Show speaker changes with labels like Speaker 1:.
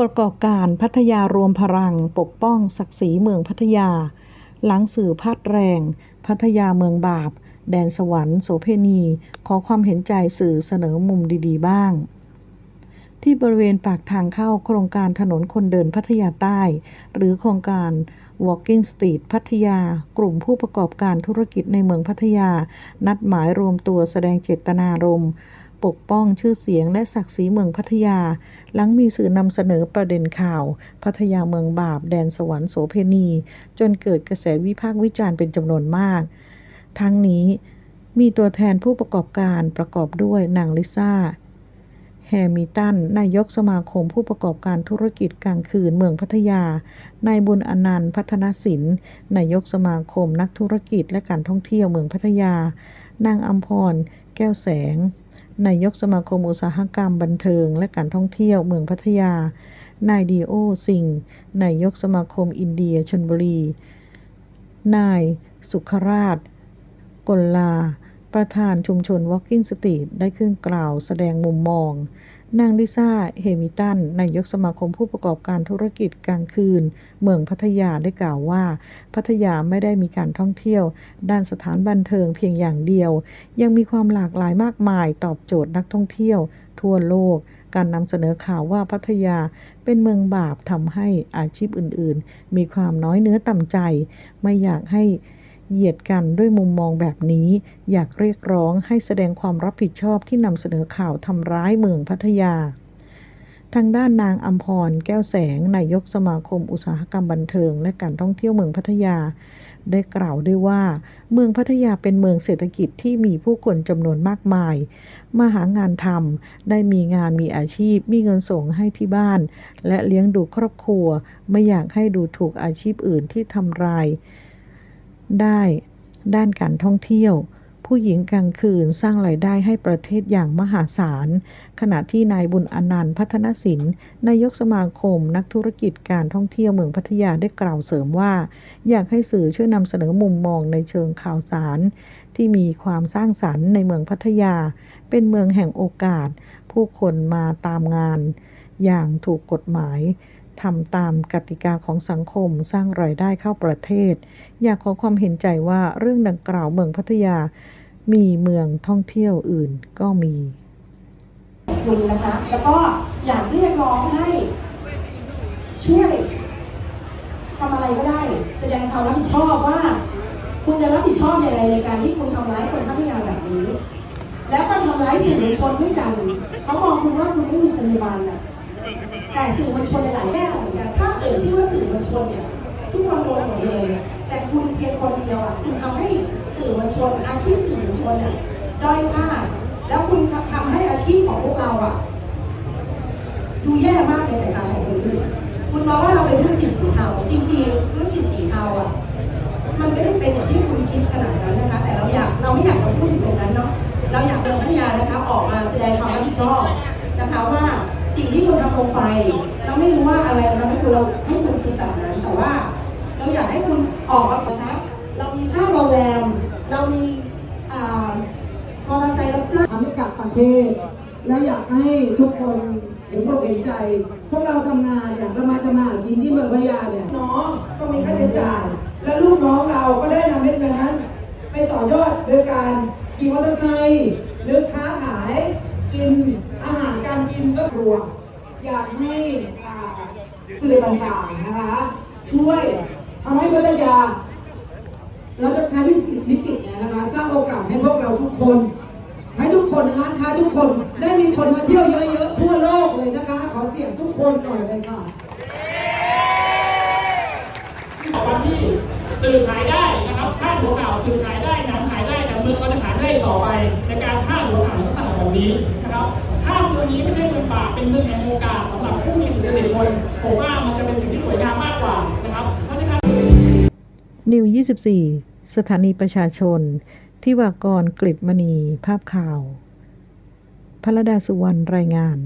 Speaker 1: ประกอบการพัทยารวมพลัง ปกป้องศักดิ์ศรีเมืองพัทยา หลังสื่อพัดแรง พัทยาเมืองบาป แดนสวรรค์โสเพณี ขอความเห็นใจสื่อเสนอมุมดีๆ บ้าง ที่บริเวณปากทางเข้าโครงการถนนคนเดินพัทยาใต้ หรือโครงการ Walking Street พัทยา กลุ่มผู้ประกอบการธุรกิจในเมืองพัทยา นัดหมายรวมตัวแสดงเจตนารมณ์ ปกป้องชื่อเสียงและศักดิ์ศรีเมืองพัทยา หลังมีสื่อนำเสนอประเด็นข่าว พัทยาเมืองบาปแดนสวรรค์โสเพณี จนเกิดกระแสวิพากษ์วิจารณ์เป็นจำนวนมาก ทั้งนี้มีตัวแทนผู้ประกอบการประกอบด้วยนางลิซ่าแฮมิตัน นายกสมาคมผู้ประกอบการธุรกิจกลางคืนเมืองพัทยา นายบุญอนันต์พัฒนศิลป์ นายกสมาคมนักธุรกิจและการท่องเที่ยวเมืองพัทยา นางอัมพร แก้วแสง นายกสมาคมอุตสาหกรรมบันเทิง และการท่องเที่ยวเมืองพัทยา นายดีโอสิงห์นายกสมาคมอินเดียชนบุรี นายสุขราช กลลา ประธานชุมชน Walking Street ได้ขึ้นกล่าวแสดงมุมมอง นางลิซ่า เฮมิตัน นายกสมาคมผู้ประกอบการธุรกิจกลางคืน เมืองพัทยาได้กล่าวว่า พัทยาไม่ได้มีการท่องเที่ยว ด้านสถานบันเทิงเพียงอย่างเดียว ยังมีความหลากหลายมากมายตอบโจทย์นักท่องเที่ยว ทั่วโลก การนำเสนอข่าวว่าพัทยาเป็นเมืองบาปทำให้อาชีพอื่น ๆ มีความน้อยเนื้อต่ำใจ ไม่อยากให้ เหยียดกันด้วยมุมมองแบบนี้ อยากเรียกร้องให้แสดงความรับผิดชอบที่นำเสนอข่าวทำร้ายเมืองพัทยา ทางด้านนางอัมพรแก้วแสงนายกสมาคมอุตสาหกรรมบันเทิง และการท่องเที่ยวเมืองพัทยา ได้กล่าวด้วยว่า เมืองพัทยาเป็นเมืองเศรษฐกิจที่มีผู้คนจำนวนมากมาย มาหางานทำได้มีงานมีอาชีพ มีเงินส่งให้ที่บ้าน และเลี้ยงดูครอบครัว ไม่อยากให้ดูถูกอาชีพอื่นที่ทำราย ได้ ด้านการท่องเที่ยว ผู้หญิงกลางคืนสร้างรายได้ให้ประเทศอย่างมหาศาล ขณะที่นายบุญอนันต์พัฒนศิลป์นายกสมาคม นักธุรกิจการท่องเที่ยวเมืองพัทยาได้กล่าวเสริมว่า อยากให้สื่อช่วยนำเสนอมุมมองในเชิงข่าวสาร ที่มีความสร้างสรรค์ในเมืองพัทยา เป็นเมืองแห่งโอกาส ผู้คนมาตามงาน อย่างถูกกฎหมายทำตามกติกาของสังคมสร้างรายได้เข้าประเทศ อยากขอความเห็นใจว่าเรื่องดังกล่าวเมืองพัทยา มีเมืองท่องเที่ยวอื่นก็มี
Speaker 2: คุณนะคะแล้วก็อยากเรียกร้องให้ ช่วยทำอะไรก็ได้ แสดงความรับผิดชอบว่า คุณจะรับผิดชอบอย่างไรในการที่คุณทำร้ายคนพัทยาแบบนี้ แล้วก็ทำร้ายสื่อมวลชนด้วยกันเขามองคุณว่าคุณไม่มีจรรยาบรรณน่ะ แต่สื่อมวลชนหลายแง่เหมือนกันถ้าเอ่ยชื่อว่าสื่อมวลชนเนี่ยทุกคนโดนหมดเลย แต่คุณเพียงคนเดียวอะคุณทำให้สื่อมวลชน อาชีพสื่อมวลชนอะด้อยค่าแล้วคุณทำให้อาชีพของพวกเราอะดูแย่มากในสายตาของคนอื่นคุณมองว่าเราเป็นธุรกิจสีเทาจริงๆธุรกิจสีเทาอะมันไม่ได้เป็นอย่างที่คุณคิดขนาดนั้นนะคะ แต่เราอยากเราไม่อยากจะพูดถึงตรงนั้นเนาะเราอยากเดินพัทยานะคะออกมาแสดงความรับผิดชอบนะคะว่า สิ่งที่คุณทำลงไป เราไม่รู้ว่าอะไรทำให้คุณเราให้คุณคิดแบบนั้น แต่ว่า เราอยากให้คุณออกมานะคะเรามีค่าโรงแรม เรามีอ่ามอเตอร์ไซค์รับจ้าง
Speaker 3: ทำให้กับประเทศ แล้วอยากให้ทุกคนเห็นอกเห็นใจ พวกเราทำงานอย่างระมาจะมาหากินที่เมืองพยาเนี่ยน้องต้องมีค่าใช้จ่าย และลูกน้องเราก็ได้นำเม็ดเงินนั้น ไปต่อยอดโดยการขี่มอเตอร์ไซค์หรือค้าขายกิน การกินก็ครัวอยากให้สื่อต่างๆนะคะ ช่วยทำให้พัทยาเราจะใช้วิกฤตวิกฤตเนี่ยนะคะสร้างโอกาสให้พวกเราทุกคน ให้ทุกคนร้านค้าทุกคน ได้มีคนมาเที่ยวเยอะๆทั่วโลกเลยนะคะ ขอเสียงทุกคนหน่อยเลยค่ะ
Speaker 4: วันที่สื่อขายได้นะครับพาหัวข่าวสื่อขายได้หนังขายได้แต่เมืองเราจะขายได้ต่อไปในการพาหัวข่าวลักษณะแบบนี้ นะครับถ้าเมืองนี้ไม่ใช่เมืองป่าเป็นเมืองแห่งโอกาสสำหรับผู้มีสิทธิเสรีชนผมว่ามันจะเป็นสิ่งที่สวยงามมากกว่านะครับเพราะฉะนั้น
Speaker 1: นิว 24 สถานีประชาชน ที่วากรกฤตมณี ภาพข่าวพระดาสุวรรณรายงาน